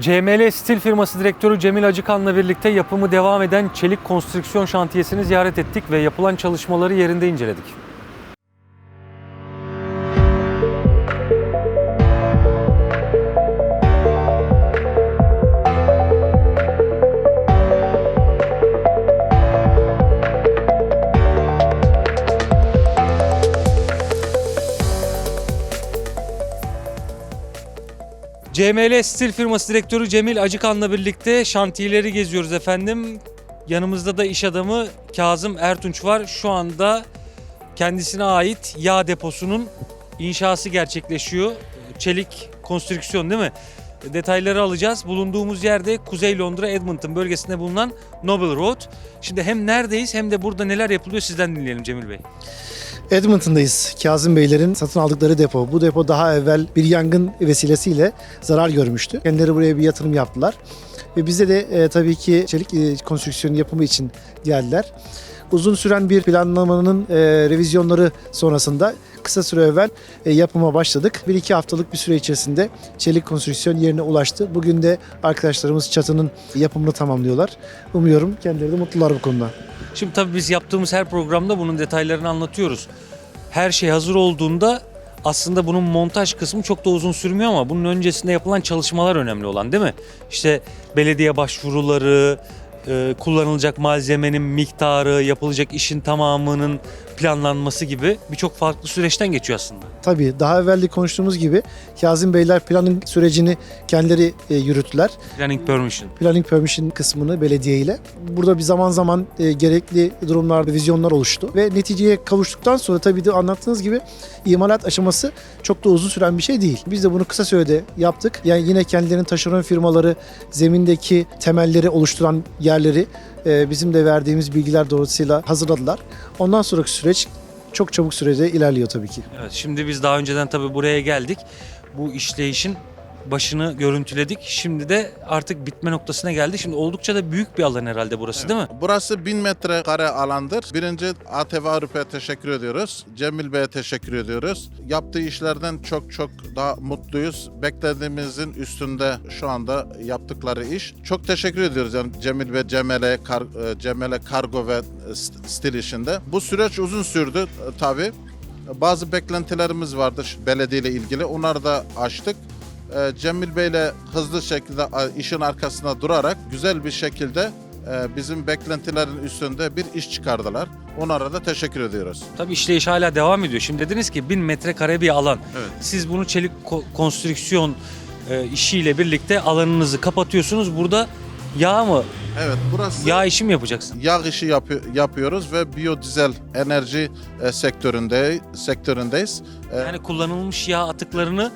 CML Stil firması direktörü Cemil Acıkan'la birlikte yapımı devam eden çelik konstrüksiyon şantiyesini ziyaret ettik ve yapılan çalışmaları yerinde inceledik. CML Stil firması direktörü Cemil Acıkan'la birlikte şantiyeleri geziyoruz efendim. Yanımızda da iş adamı Kazım Ertunç var. Şu anda kendisine ait yağ deposunun inşası gerçekleşiyor. Çelik konstrüksiyon değil mi? Detayları alacağız. Bulunduğumuz yerde Kuzey Londra Edmonton bölgesinde bulunan Noble Road. Şimdi hem neredeyiz hem de burada neler yapılıyor sizden dinleyelim Cemil Bey. Edmonton'dayız. Kazım Beylerin satın aldıkları depo. Bu depo daha evvel bir yangın vesilesiyle zarar görmüştü. Kendileri buraya bir yatırım yaptılar. Ve bize de e, tabii ki çelik e, konstrüksiyon yapımı için geldiler. Uzun süren bir planlamanın e, revizyonları sonrasında kısa süre evvel e, yapıma başladık. Bir iki haftalık bir süre içerisinde çelik konstrüksiyon yerine ulaştı. Bugün de arkadaşlarımız çatının yapımını tamamlıyorlar. Umuyorum kendileri de mutlular bu konuda. Şimdi tabii biz yaptığımız her programda bunun detaylarını anlatıyoruz. Her şey hazır olduğunda aslında bunun montaj kısmı çok da uzun sürmüyor ama bunun öncesinde yapılan çalışmalar önemli olan değil mi? İşte belediye başvuruları, e, kullanılacak malzemenin miktarı, yapılacak işin tamamının planlanması gibi birçok farklı süreçten geçiyor aslında. Tabii daha evvel de konuştuğumuz gibi Kazım Beyler planın sürecini kendileri e, yürüttüler. Planning permission. Planning permission kısmını belediye ile. Burada bir zaman zaman e, gerekli durumlarda vizyonlar oluştu ve neticeye kavuştuktan sonra tabii de anlattığınız gibi imalat aşaması çok da uzun süren bir şey değil. Biz de bunu kısa sürede yaptık. Yani yine kendilerinin taşeron firmaları zemindeki temelleri oluşturan yerleri e, bizim de verdiğimiz bilgiler doğrultusuyla hazırladılar. Ondan sonraki süreç çok çabuk sürede ilerliyor tabii ki. Evet, şimdi biz daha önceden tabii buraya geldik. Bu işleyişin başını görüntüledik. Şimdi de artık bitme noktasına geldi. Şimdi oldukça da büyük bir alan herhalde burası değil mi? Burası 1000 metrekare alandır. Birinci ATV Avrupa'ya teşekkür ediyoruz. Cemil Bey'e teşekkür ediyoruz. Yaptığı işlerden çok çok daha mutluyuz. Beklediğimizin üstünde şu anda yaptıkları iş. Çok teşekkür ediyoruz yani Cemil ve Cemal'e, Kar, e, Cemal'e kargo ve st- stil işinde. Bu süreç uzun sürdü e, tabii. Bazı beklentilerimiz vardı belediye ile ilgili. Onları da açtık. Ee, Cemil Bey'le hızlı şekilde işin arkasında durarak güzel bir şekilde e, bizim beklentilerin üstünde bir iş çıkardılar. Onlara da teşekkür ediyoruz. Tabii işleyiş hala devam ediyor. Şimdi dediniz ki 1000 metrekare bir alan. Evet. Siz bunu çelik ko- konstrüksiyon e, işiyle birlikte alanınızı kapatıyorsunuz. Burada yağ mı? Evet burası Yağ işi mi yapacaksın? yağ işi yapı- yapıyoruz ve biyodizel enerji e, sektöründe sektöründeyiz. E, Yani kullanılmış yağ atıklarını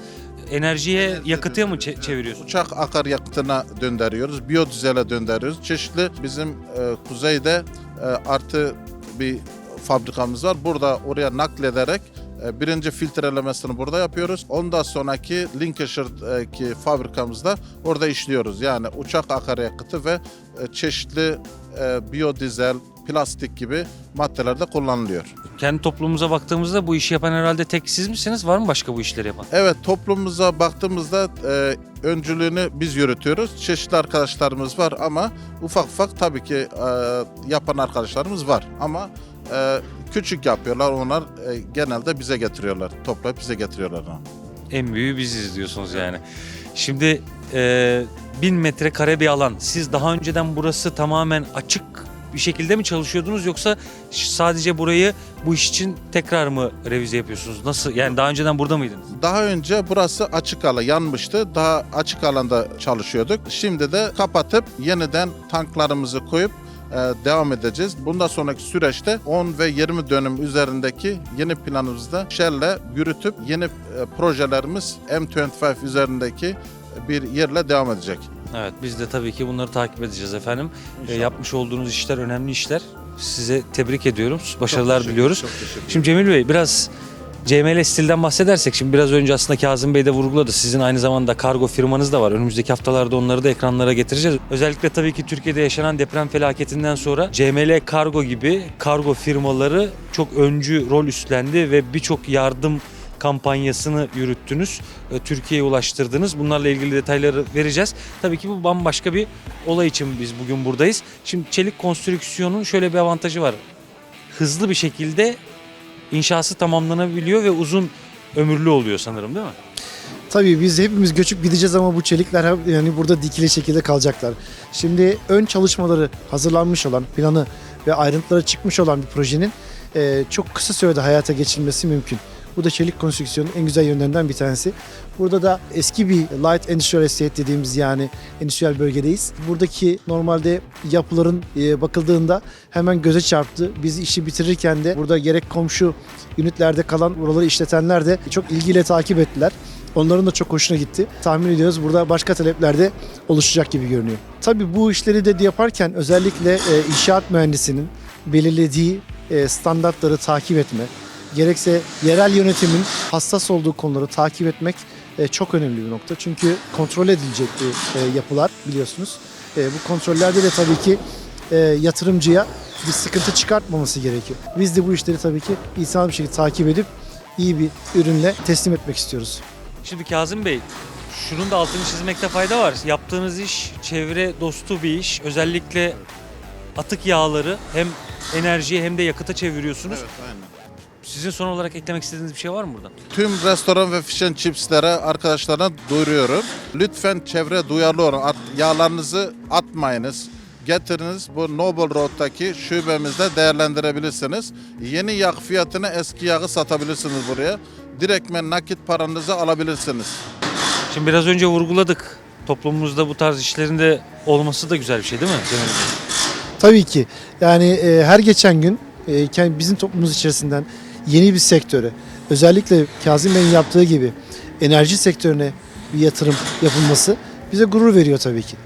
enerjiye, yakıtıya mı çe- çeviriyorsun? uçak akaryakıtına döndürüyoruz, biyodizele döndürüyoruz. Çeşitli bizim e, kuzeyde e, artı bir fabrikamız var. Burada oraya naklederek e, birinci filtrelemesini burada yapıyoruz. Ondan sonraki Lincolnshire'daki fabrikamızda orada işliyoruz. Yani uçak akaryakıtı ve e, çeşitli e, biyodizel, plastik gibi maddelerde kullanılıyor. Kendi toplumumuza baktığımızda bu işi yapan herhalde tek siz misiniz? Var mı başka bu işleri yapan? Evet toplumumuza baktığımızda e, öncülüğünü biz yürütüyoruz. Çeşitli arkadaşlarımız var ama ufak ufak tabii ki e, yapan arkadaşlarımız var. Ama e, küçük yapıyorlar onlar e, genelde bize getiriyorlar. Toplayıp bize getiriyorlar. onu. En büyüğü biziz diyorsunuz yani. Şimdi e, 1000 metrekare bir alan. Siz daha önceden burası tamamen açık bir şekilde mi çalışıyordunuz yoksa ş- sadece burayı bu iş için tekrar mı revize yapıyorsunuz? Nasıl? Yani daha önceden burada mıydınız? Daha önce burası açık alan yanmıştı. Daha açık alanda çalışıyorduk. Şimdi de kapatıp yeniden tanklarımızı koyup devam edeceğiz. Bundan sonraki süreçte 10 ve 20 dönüm üzerindeki yeni planımızda Shell'le yürütüp yeni e, projelerimiz M25 üzerindeki bir yerle devam edecek. Evet biz de tabii ki bunları takip edeceğiz efendim. E, yapmış olduğunuz işler önemli işler. Size tebrik ediyorum. Başarılar diliyoruz. Şimdi Cemil Bey biraz CML Stil'den bahsedersek şimdi biraz önce aslında Kazım Bey de vurguladı. Sizin aynı zamanda kargo firmanız da var. Önümüzdeki haftalarda onları da ekranlara getireceğiz. Özellikle tabii ki Türkiye'de yaşanan deprem felaketinden sonra CML Kargo gibi kargo firmaları çok öncü rol üstlendi ve birçok yardım kampanyasını yürüttünüz. e, Türkiye'ye ulaştırdınız. Bunlarla ilgili detayları vereceğiz. Tabii ki bu bambaşka bir olay için biz bugün buradayız. Şimdi çelik konstrüksiyonun şöyle bir avantajı var. Hızlı bir şekilde inşası tamamlanabiliyor ve uzun ömürlü oluyor sanırım değil mi? Tabii biz hepimiz göçüp gideceğiz ama bu çelikler yani burada dikili şekilde kalacaklar. Şimdi ön çalışmaları hazırlanmış olan, planı ve ayrıntıları çıkmış olan bir projenin e, çok kısa sürede hayata geçirilmesi mümkün. Bu da çelik konstrüksiyonun en güzel yönlerinden bir tanesi. Burada da eski bir light industrial estate dediğimiz yani endüstriyel bölgedeyiz. Buradaki normalde yapıların e, bakıldığında hemen göze çarptı. Biz işi bitirirken de burada gerek komşu ünitlerde kalan buraları işletenler de çok ilgiyle takip ettiler. Onların da çok hoşuna gitti. Tahmin ediyoruz burada başka talepler de oluşacak gibi görünüyor. Tabii bu işleri de yaparken özellikle e, inşaat mühendisinin belirlediği e, standartları takip etme, gerekse yerel yönetimin hassas olduğu konuları takip etmek e, çok önemli bir nokta. Çünkü kontrol edilecek bu e, yapılar biliyorsunuz. E, bu kontrollerde de tabii ki yatırımcıya bir sıkıntı çıkartmaması gerekiyor. Biz de bu işleri tabii ki insanlı bir şekilde takip edip iyi bir ürünle teslim etmek istiyoruz. Şimdi Kazım Bey, şunun da altını çizmekte fayda var. Yaptığınız iş çevre dostu bir iş. Özellikle atık yağları hem enerjiye hem de yakıta çeviriyorsunuz. Evet, aynen. Sizin son olarak eklemek istediğiniz bir şey var mı buradan? Tüm restoran ve fish and chipslere arkadaşlarına duyuruyorum. Lütfen çevre duyarlı olun. At- yağlarınızı atmayınız. Getiriniz bu Noble Road'daki şubemizde değerlendirebilirsiniz. Yeni yağ fiyatına eski yağı satabilirsiniz buraya. Direktmen nakit paranızı alabilirsiniz. Şimdi biraz önce vurguladık. Toplumumuzda bu tarz işlerin de olması da güzel bir şey değil mi? Tabii ki. Yani e, her geçen gün e, bizim toplumumuz içerisinden yeni bir sektöre, özellikle Kazım Bey'in yaptığı gibi enerji sektörüne bir yatırım yapılması bize gurur veriyor tabii ki.